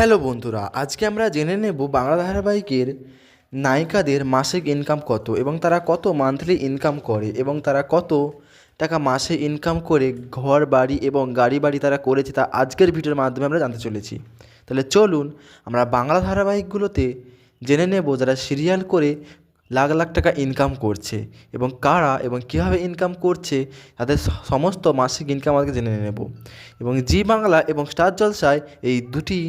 Hello বন্ধুরা, আজকে আমরা জেনে নেব বাংলা ধারাবাহিকের নায়িকাদের মাসিক ইনকাম কত এবং তারা কত মান্থলি ইনকাম করে এবং তারা কত টাকা মাসে ইনকাম করে ঘর, বাড়ি এবং গাড়ি, বাড়ি তারা করেছে তা আজকের ভিডিওর মাধ্যমে আমরা জানতে চলেছি। তাহলে চলুন আমরা বাংলা ধারাবাহিকগুলোতে জেনে নেব যারা সিরিয়াল করে লাখ লাখ টাকা ইনকাম করছে এবং কারা এবং কীভাবে ইনকাম করছে তাদের সমস্ত মাসিক ইনকাম আজকে জেনে নেব। এবং জি বাংলা এবং স্টার জলসায় এই দুটি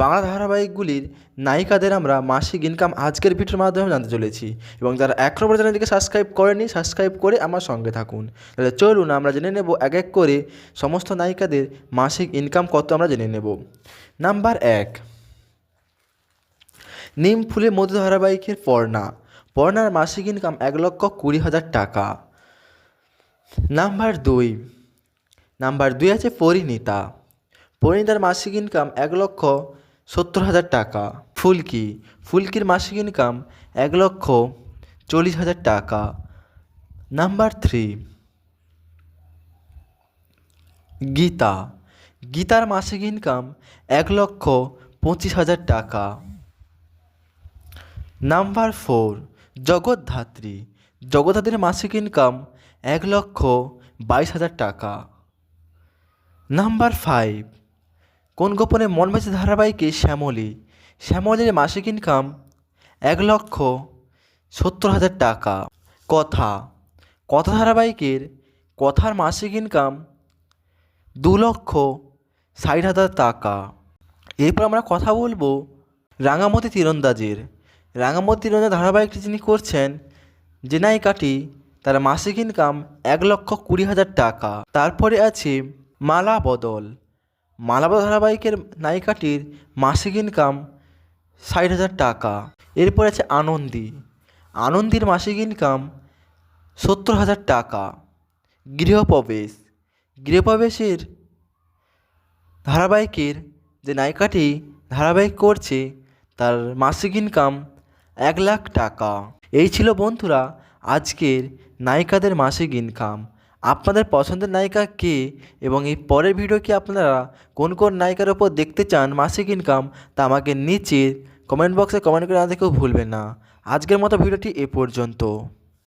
বাংলা ধারাবাহিকগুলির নায়িকাদের আমরা মাসিক ইনকাম আজকের ভিডিওর মাধ্যমে জানতে চলেছি এবং যারা এখনও পর্যন্ত চ্যানেলটিকে সাবস্ক্রাইব করেনি সাবস্ক্রাইব করে আমার সঙ্গে থাকুন। তাহলে চলুন আমরা জেনে নেব এক এক করে সমস্ত নায়িকাদের মাসিক ইনকাম কত আমরা জেনে নেব। নাম্বার এক, নিম ফুলে মধু ধারাবাহিকের পর্ণা। পর্ণার মাসিক ইনকাম এক লক্ষ কুড়ি হাজার টাকা। নাম্বার দুই নাম্বার দুই আছে পরিণীতা। পরিণীতার মাসিক ইনকাম এক লক্ষ সত্তর হাজার টাকা। ফুলকি, ফুলকির মাসিক ইনকাম এক লক্ষ চল্লিশ হাজার টাকা। Number three Gita. গীতার মাসিক ইনকাম এক লক্ষ পঁচিশ হাজার টাকা। নাম্বার ফোর জগৎধাত্রী জগদ্ধাত্রীর মাসিক ইনকাম এক লক্ষ বাইশ হাজার টাকা। নাম্বার ফাইভ কোন গোপনে মন বেঁচে ধারাবাহিকে শ্যামলী? শ্যামলীর মাসিক ইনকাম এক লক্ষ সত্তর হাজার টাকা। কথা কথা ধারাবাহিকের কথার মাসিক ইনকাম দু লক্ষ ষাট হাজার টাকা। এরপর আমরা কথা বলব রাঙামতি তীরন্দাজের। রাঙামতি তীরন্দাজ ধারাবাহিকটি যিনি করছেন, যে নায়িকাটি তার মাসিক ইনকাম এক লক্ষ কুড়ি হাজার টাকা। তারপরে আছে মালা বদল। মালা বদল ধারাবাহিকের নায়িকাটির মাসিক ইনকাম ষাট হাজার টাকা। এরপর আছে আনন্দী। আনন্দীর মাসিক ইনকাম সত্তর হাজার টাকা। গৃহপ্রবেশ। গৃহপ্রবেশের ধারাবাহিকের যে নায়িকাটি ধারাবাহিক করছে, তার মাসিক ইনকাম এক লাখ টাকা। এই ছিল বন্ধুরা, আজকের নায়িকাদের মাসিক ইনকাম আপনাদের পছন্দের নায়িকা কে এবং এই পরের ভিডিও কি আপনারা কোন কোন নায়িকার ওপর দেখতে চান মাসিক ইনকাম তা আমাকে নিচে কমেন্ট বক্সে কমেন্ট করে না দেখেও ভুলবেন না। আজকের মতো ভিডিওটি এ পর্যন্ত।